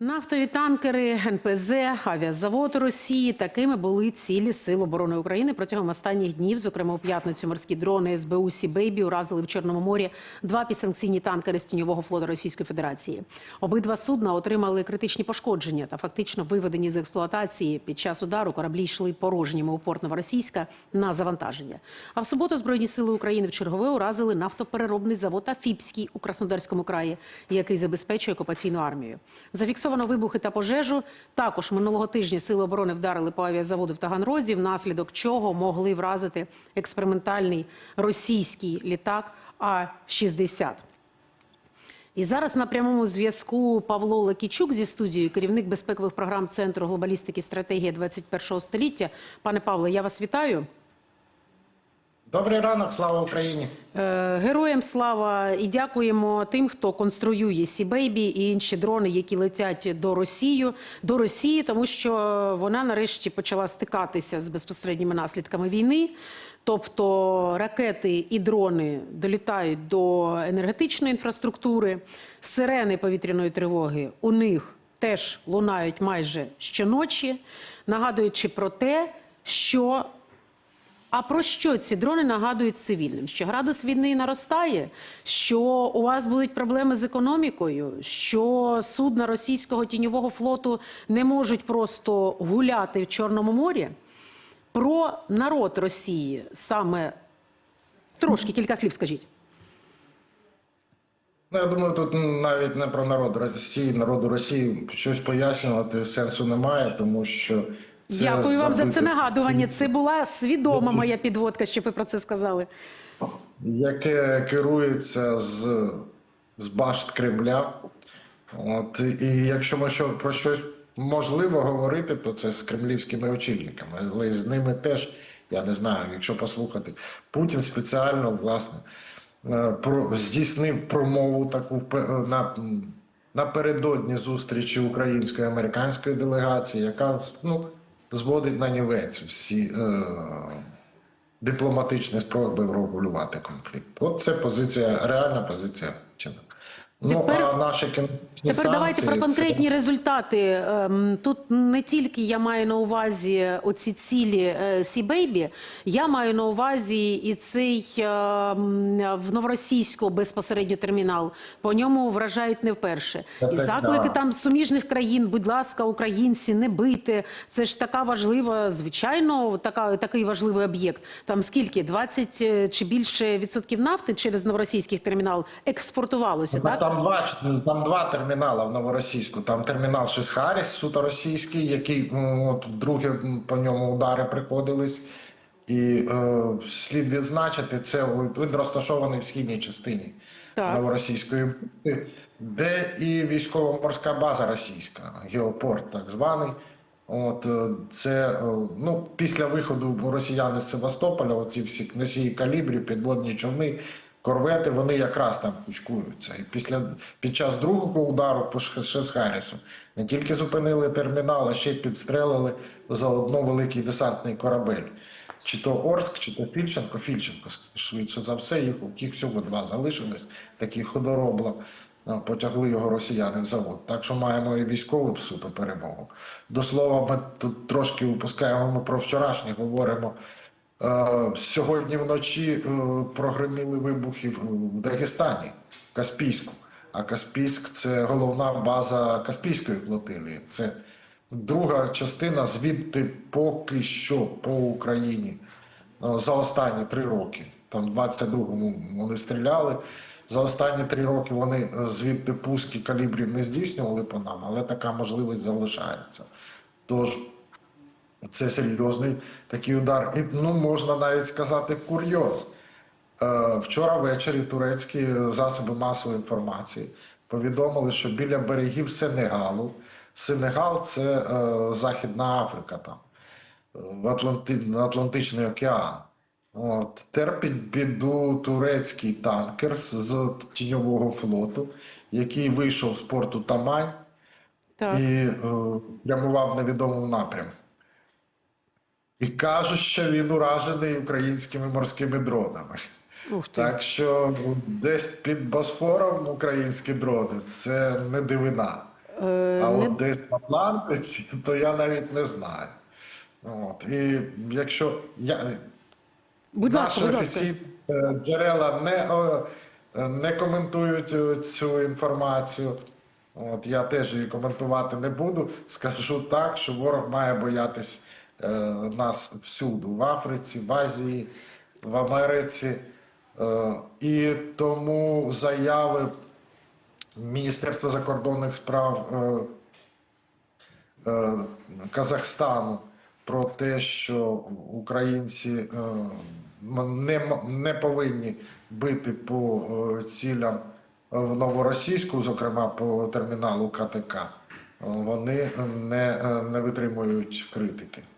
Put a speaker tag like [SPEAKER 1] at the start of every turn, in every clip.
[SPEAKER 1] Нафтові танкери, НПЗ, авіазавод Росії такими були цілі Сил оборони України протягом останніх днів. Зокрема, у п'ятницю морські дрони СБУ «Сі-Бейбі» уразили в Чорному морі два підсанкційні танкери з тіньового флоту Російської Федерації. Обидва судна отримали критичні пошкодження та фактично виведені з експлуатації. Під час удару кораблі йшли порожніми у порт Новоросійська на завантаження. А в суботу Збройні сили України в чергове уразили нафтопереробний завод Афіпський у Краснодарському краї, який забезпечує окупаційну армію. Зафіксовано вибухи та пожежу. Також минулого тижня сили оборони вдарили по авіазаводу в Таганрозі, внаслідок чого могли вразити експериментальний російський літак А-60. І зараз на прямому зв'язку Павло Лекічук зі студією, керівник безпекових програм Центру глобалістики стратегія 21 століття. Пане Павле, я вас вітаю.
[SPEAKER 2] Добрий ранок, слава Україні.
[SPEAKER 1] Е, Героям слава і дякуємо тим, хто конструює Сі-Бейбі і інші дрони, які летять до Росії, до Росії, тому що вона нарешті почала стикатися з безпосередніми наслідками війни. Тобто ракети і дрони долітають до енергетичної інфраструктури, сирени повітряної тривоги у них теж лунають майже щоночі, нагадуючи про те, що а про що ці дрони нагадують цивільним? Що градус війни наростає, що у вас будуть проблеми з економікою, що судна російського тіньового флоту не можуть просто гуляти в Чорному морі? Про народ Росії саме трошки кілька слів скажіть.
[SPEAKER 2] Ну, я думаю, тут навіть не про народ Росії, народу Росії щось пояснювати сенсу немає, тому що це
[SPEAKER 1] Дякую вам за це нагадування. Це була свідома моя підводка, що ви про це сказали.
[SPEAKER 2] яке керується з, з башт Кремля. От, і якщо ми що, про щось можливо говорити, то це з кремлівськими очільниками. Але з ними теж, я не знаю, якщо послухати, Путін спеціально власне е, про, здійснив промову таку впе- на, напередодні зустрічі української американської делегації, яка ну, зводить на нівець всі. Е, дипломатичні спроби врегулювати конфлікт. От це позиція, реальна позиція Путіна. Ну
[SPEAKER 1] Тепер-
[SPEAKER 2] а наші
[SPEAKER 1] Тепер давайте про конкретні результати. Ем, Тут не тільки я маю на увазі оці цілі е, Сі-Бейбі, я маю на увазі і цей ем, в Новоросійську безпосередньо термінал. По ньому вражають не вперше. І заклики
[SPEAKER 2] да.
[SPEAKER 1] там суміжних країн, будь ласка, українці, не бийте. Це ж така важлива, звичайно, така, такий важливий об'єкт. Там скільки? 20 чи більше відсотків нафти через новоросійський термінал експортувалося,
[SPEAKER 2] Там,
[SPEAKER 1] так?
[SPEAKER 2] там два там два термінали в новоросійську. Там термінал Шисхаріс, суто російський, який от вдруге по ньому удари приходились. І е, слід відзначити, це він розташований в східній частині
[SPEAKER 1] Так.
[SPEAKER 2] новоросійської де і військово-морська база російська, геопорт так званий. От е, це е, ну після виходу росіян з Севастополя, оці всі носії калібрів, підводні човни, корвети, вони якраз там кучкуються. І після під час другого удару по Шесхарісу не тільки зупинили термінал, а ще й підстрелили заодно великий десантний корабель. Чи то Орск, чи то Фільченко, Фільченко швидше за все, їх, їх всього два залишились, такі ходоробла. Потягли його росіяни в завод. Так що маємо і військову суто перемогу. До слова, ми тут трошки упускаємо ми про вчорашнє, говоримо. Е, сьогодні вночі е, прогреміли вибухи в Дагестані, Каспійську. А Каспійськ це головна база Каспійської флотилії. Це друга частина звідти поки що по Україні е, за останні три роки. Там в 22-му вони стріляли. За останні три роки вони звідти пуски калібрів не здійснювали по нам, але така можливість залишається. Тож це серйозний такий удар. І ну можна навіть сказати курйоз. Е, Вчора ввечері турецькі засоби масової інформації повідомили, що біля берегів Сенегалу, Сенегал це е, Західна Африка, там в Атланти... Атлантичний океан. От, терпить біду турецький танкер з- з тіньового флоту, який вийшов з порту Тамань
[SPEAKER 1] Так.
[SPEAKER 2] і е, прямував в невідомому напрямку. І кажуть, що він уражений українськими морськими дронами.
[SPEAKER 1] Ух ти.
[SPEAKER 2] Так що десь під Босфором українські дрони це не дивина.
[SPEAKER 1] Е,
[SPEAKER 2] А
[SPEAKER 1] не
[SPEAKER 2] от десь в Атлантиці, то я навіть не знаю. От. І якщо я,
[SPEAKER 1] Будь ласка,
[SPEAKER 2] наші
[SPEAKER 1] будь ласка.
[SPEAKER 2] офіційні е, джерела не, е, не коментують е, цю інформацію. От, я теж її коментувати не буду. Скажу так, що ворог має боятись нас всюду, в Африці, в Азії, в Америці. Е, і тому заяви Міністерства закордонних справ е, е, Казахстану про те, що українці е, не, повинні бити по е, цілям в новоросійську, зокрема по терміналу КТК, е, вони не, е, не витримують критики.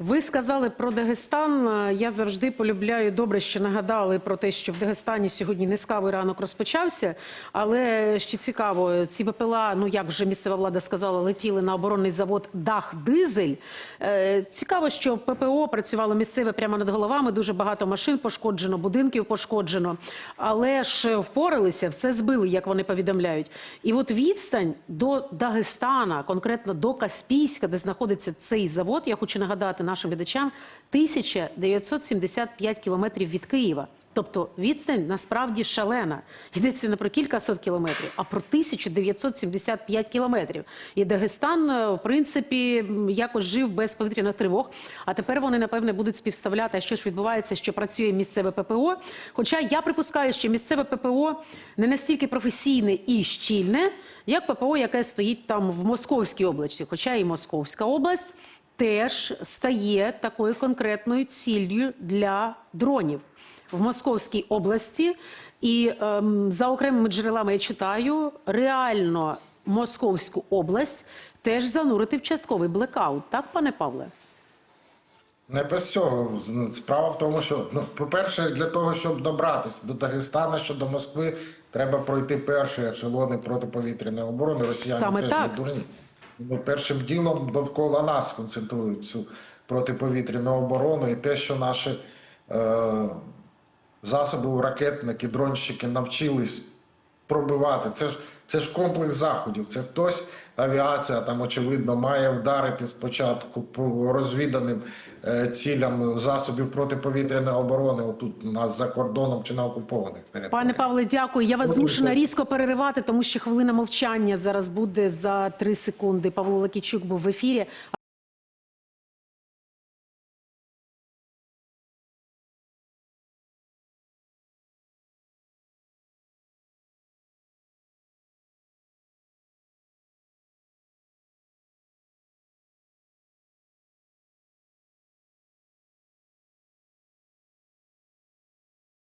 [SPEAKER 1] Ви сказали про Дагестан. Е, Я завжди полюбляю добре, що нагадали про те, що в Дагестані сьогодні низькавий ранок розпочався. Але ще цікаво, ці БПЛА, ну як вже місцева влада сказала, летіли на оборонний завод Дах Дизель. Е, Цікаво, що ППО працювало місцеве прямо над головами. Дуже багато машин пошкоджено, будинків пошкоджено. Але ж впоралися, все збили, як вони повідомляють. І от відстань до Дагестана, конкретно до Каспійська, де знаходиться цей завод, я хочу нагадати нашим глядачам, 1975 кілометрів від Києва. Тобто відстань насправді шалена. Йдеться не про кілька сот кілометрів, а про 1975 кілометрів. І Дагестан, е, в принципі, якось жив без повітряних тривог. А тепер вони, напевне, будуть співставляти, що ж відбувається, що працює місцеве ППО. Хоча я припускаю, що місцеве ППО не настільки професійне і щільне, як ППО, яке стоїть там в Московській області. Хоча і Московська область теж стає такою конкретною ціллю для дронів в Московській області. І ем, за окремими джерелами я читаю, реально Московську область теж занурити в частковий блекаут. Так, пане Павле?
[SPEAKER 2] Не без цього. Справа в тому, що, ну, по-перше, для того, щоб добратися до Дагестана, що до Москви, треба пройти перші ешелони протиповітряної оборони. Росіяни
[SPEAKER 1] Саме
[SPEAKER 2] теж
[SPEAKER 1] так.
[SPEAKER 2] не дурні. Ну, першим ділом довкола нас концентрують цю протиповітряну оборону і те, що наші е, засоби, ракетники, дронщики навчились пробивати. Це ж, це ж комплекс заходів. Це хтось, авіація там, очевидно, має вдарити спочатку по розвіданим е, цілям засобів протиповітряної оборони, отут у нас за кордоном чи на окупованих територіях.
[SPEAKER 1] Пане Павле, дякую. Я вас змушена різко переривати, тому що хвилина мовчання зараз буде за три секунди. Павло Лакічук був в ефірі.